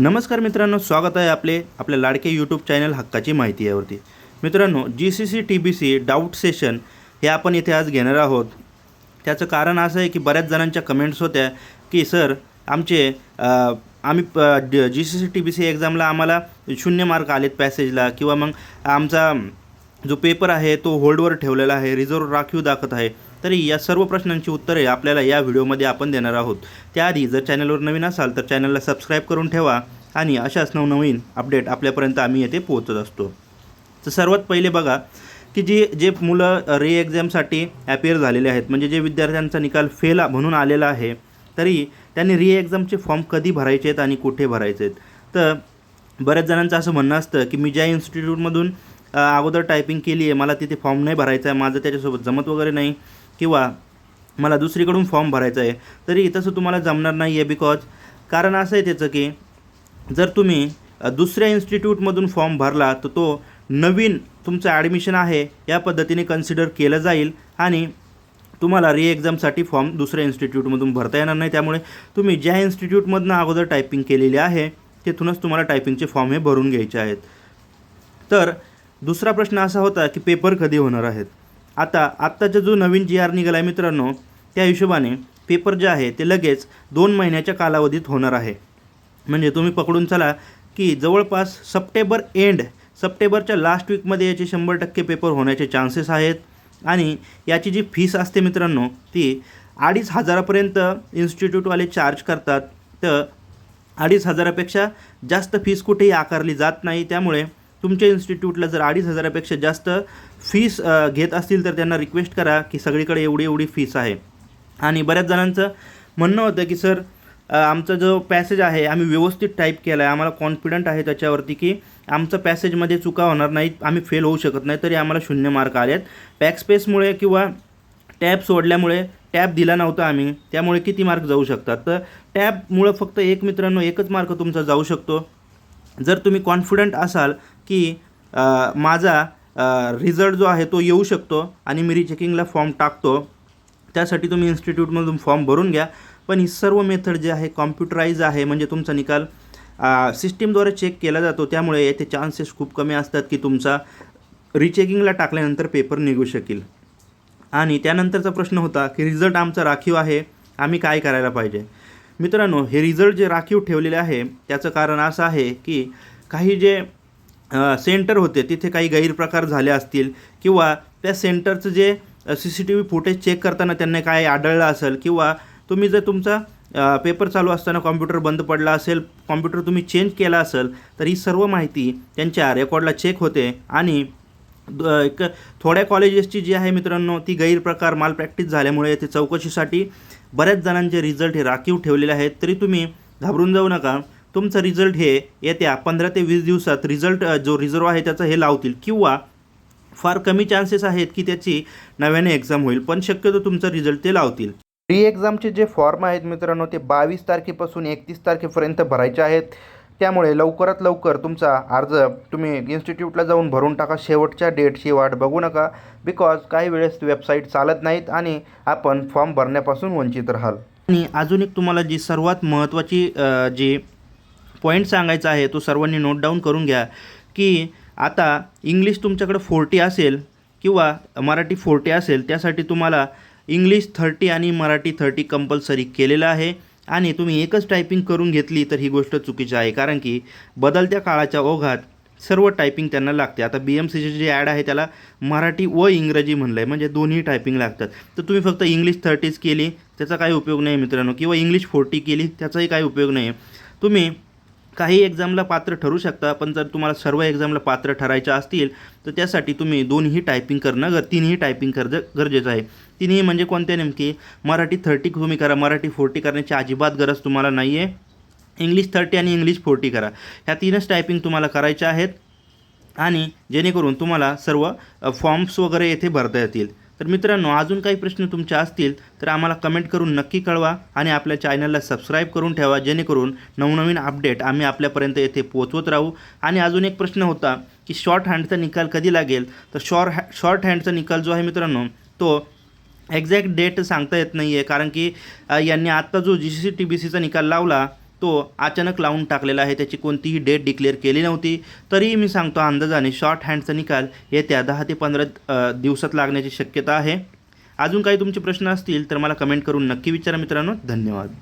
नमस्कार मित्रांनो स्वागत आहे आपले आपल्या लाडके यूट्यूब चॅनल हक्काची माहिती यावरती. मित्रांनो G C C T B C doubt session हे आपण इथे आज घेणार आहोत. त्याचं कारण असं आहे की बऱ्याच जणांच्या कमेंट्स होत्या की सर आमचे आम्ही G C C T B C एक्झामला आम्हाला शून्य मार्क आलेत पॅसेजला किंवा मग आमचा जो पेपर आहे तो होल्डवर ठेवलेला आहे रिझर्व राखीव दाखवत आहे. तरी या सर्व प्रश्नांची उत्तरे आपल्याला या व्हिडिओमध्ये आपण देणार आहोत. त्याआधी जर चॅनलवर नवीन असाल तर चॅनलला सबस्क्राईब करून ठेवा आणि अशाच नवनवीन अपडेट आपल्यापर्यंत आम्ही येथे पोहोचत असतो. तर सर्वात पहिले बघा की जी जे मुलं रे एक्झामसाठी ॲपियर झालेले आहेत म्हणजे जे विद्यार्थ्यांचा निकाल फेल म्हणून आलेला आहे तरी त्यांनी री एक्झामचे फॉर्म कधी भरायचे आहेत आणि कुठे भरायचे आहेत. तर बऱ्याच जणांचं असं म्हणणं असतं की मी ज्या इन्स्टिट्यूटमधून अगोदर टायपिंग केली आहे मला तिथे फॉर्म नाही भरायचा आहे माझं त्याच्यासोबत जमत वगैरे नाही. किंवा मला दुसरीकडून फॉर्म भरायचा आहे तरी तसं तुम्हाला जमणार नाही आहे बिकॉज कारण असं आहे त्याचं की जर तुम्ही दुसऱ्या इन्स्टिट्यूटमधून फॉर्म भरला तर तो नवीन तुमचं ॲडमिशन आहे या पद्धतीने कन्सिडर केलं जाईल आणि तुम्हाला री एक्झामसाठी फॉर्म दुसऱ्या इन्स्टिट्यूटमधून भरता येणार नाही. त्यामुळे तुम्ही ज्या इन्स्टिट्यूटमधनं अगोदर टायपिंग केलेली आहे तिथूनच तुम्हाला टायपिंगचे फॉर्म हे भरून घ्यायचे आहेत. तर दुसरा प्रश्न असा होता की पेपर कधी होणार आहेत? आता आत्ताचा जो नवीन जी आर निघाला आहे मित्रांनो त्या हिशोबाने पेपर जे आहे ते लगेच दोन महिन्याच्या कालावधीत होणार आहे. म्हणजे तुम्ही पकडून चला की जवळपास सप्टेंबर एंड सप्टेंबरच्या लास्ट वीकमध्ये याचे शंभर टक्के पेपर होण्याचे चान्सेस आहेत. आणि याची जी फीस असते मित्रांनो ती अडीच हजारापर्यंत इन्स्टिट्यूटवाले चार्ज करतात. तर अडीच हजारापेक्षा जास्त फीस कुठेही आकारली जात नाही. त्यामुळे तुमच्या इन्स्टिट्यूटला जर अडीच हजारापेक्षा जास्त फीस घेत असतील तर त्यांना रिक्वेस्ट करा की सगळीकडे एवढी एवढी फीस आहे. आणि बऱ्याच जणांचं म्हणणं होतं की सर आमचा जो पॅसेज आहे आम्ही व्यवस्थित टाईप केला आहे आम्हाला कॉन्फिडंट आहे त्याच्यावरती की आमचं पॅसेजमध्ये चुका होणार नाहीत. आम्ही फेल होऊ शकत नाही तरी आम्हाला शून्य मार्क आले आहेत बॅकस्पेसमुळे किंवा टॅब सोडल्यामुळे टॅब दिला नव्हता आम्ही. त्यामुळे किती मार्क जाऊ शकतात? तर टॅबमुळं फक्त एक मित्रांनो एकच मार्क तुमचा जाऊ शकतो. जर तुम्ही कॉन्फिडंट असाल की माझा रिझल्ट जो आहे तो येऊ शकतो आणि मी रिचेकिंगला फॉर्म टाकतो. त्यासाठी तुम्ही इन्स्टिट्यूटमधून फॉर्म भरून घ्या. पण ही सर्व मेथड जे आहे कॉम्प्युटराईज आहे म्हणजे तुमचा निकाल सिस्टीमद्वारे चेक केला जातो. त्यामुळे येथे चान्सेस खूप कमी असतात की तुमचा रिचेकिंगला टाकल्यानंतर पेपर निघू शकेल. आणि त्यानंतरचा प्रश्न होता की रिझल्ट आमचा राखीव आहे आम्ही काय करायला पाहिजे? मित्रांनो हे रिझल्ट जे राखीव ठेवलेले आहे त्याचं कारण असं आहे की काही जे सेंटर होते तिथे काही गैरप्रकार झाले असतील किंवा त्या सेंटरचं जे C C T V footage check करताना त्यांना काय आढळलं असेल किंवा तुम्ही जर तुमचा पेपर चालू असताना कॉम्प्युटर बंद पडला असेल कॉम्प्युटर तुम्ही चेंज केला असेल तर ही सर्व माहिती त्यांच्या रेकॉर्डला चेक होते आणि एक थोड्या कॉलेजेसची जी आहे मित्रांनो ती गैरप्रकार माल प्रॅक्टिस झाल्यामुळे ते चौकशीसाठी बऱ्याच जणांचे रिझल्ट हे राखीव ठेवलेले आहेत. तरी तुम्ही घाबरून जाऊ नका. तुमचं रिझल्ट हे येत्या पंधरा ते वीस दिवसात रिझल्ट जो रिझर्व आहे त्याचं हे लावतील. किंवा फार कमी चान्सेस आहेत की त्याची नव्याने एक्झाम होईल पण शक्यतो तुमचा रिझल्ट ते लावतील. री एक्झामचे जे फॉर्म आहेत मित्रांनो ते बावीस तारखेपासून एकतीस तारखेपर्यंत भरायचे आहेत. त्यामुळे लवकरात लवकर तुमचा अर्ज तुम्ही इन्स्टिट्यूटला जाऊन भरून टाका. शेवटच्या डेटची वाट बघू नका बिकॉज काही वेळेस वेबसाईट चालत नाहीत आणि आपण फॉर्म भरण्यापासून वंचित राहाल. आणि अजून एक तुम्हाला जी सर्वात महत्त्वाची जी पॉईंट सांगायचा आहे तो सर्वांनी नोट डाऊन करून घ्या की आता इंग्लिश तुमच्याकडे फोर्टी असेल किंवा मराठी फोर्टी असेल त्यासाठी तुम्हाला इंग्लिश थर्टी आणि मराठी थर्टी कंपल्सरी केलेलं आहे आणि तुम्ही एकच टायपिंग करून घेतली तर ही गोष्ट चुकीची आहे. कारण की बदलत्या काळाच्या ओघात सर्व टायपिंग त्यांना लागते. आता बी एम सीचे जी ॲड आहे त्याला मराठी व इंग्रजी म्हणलं आहे म्हणजे दोन्ही टायपिंग लागतात. तर तुम्ही फक्त इंग्लिश थर्टीज केली त्याचा काही उपयोग नाही मित्रांनो. किंवा इंग्लिश फोर्टी केली त्याचाही काही उपयोग नाही तुम्ही काही एक्झामला पात्र ठरू शकता पण जर तुम्हाला सर्व एक्झामला पात्र ठरायच्या असतील तर त्यासाठी तुम्ही दोन्ही टायपिंग करणं गर तिन्ही टायपिंग कर्ज गरजेचं आहे. तिन्ही म्हणजे कोणत्या नेमकी? मराठी थर्टी तुम्ही करा मराठी फोर्टी करण्याची अजिबात गरज तुम्हाला नाही आहे इंग्लिश थर्टी आणि इंग्लिश फोर्टी करा. ह्या तीनच टायपिंग तुम्हाला करायच्या आहेत आणि जेणेकरून तुम्हाला सर्व फॉर्म्स वगैरे येथे भरता येतील. तर मित्रांनो अजून काही प्रश्न तुमचे असतील तर आम्हाला कमेंट करून नक्की कळवा आणि आपल्या चॅनलला सबस्क्राईब करून ठेवा जेणेकरून नवनवीन अपडेट आम्ही आपल्यापर्यंत येथे पोहोचवत राहू. आणि अजून एक प्रश्न होता की शॉर्ट हँडचा निकाल कधी लागेल? तर शॉर्ट हॅ शॉर्ट हँडचा निकाल जो आहे मित्रांनो तो एक्झॅक्ट डेट सांगता येत नाही आहे कारण की यांनी आत्ता जो जी सी टी बी सीचा निकाल लावला तो अचानक लावून टाकलेला आहे. त्याची कोणतीही डेट डिक्लेअर केली नव्हती. तरीही मी सांगतो अंदाजाने शॉर्ट हँडचा निकाल येत्या दहा ते पंधरा दिवसात लागण्याची शक्यता आहे. अजून काही तुमचे प्रश्न असतील तर मला कमेंट करून नक्की विचारा मित्रांनो. धन्यवाद.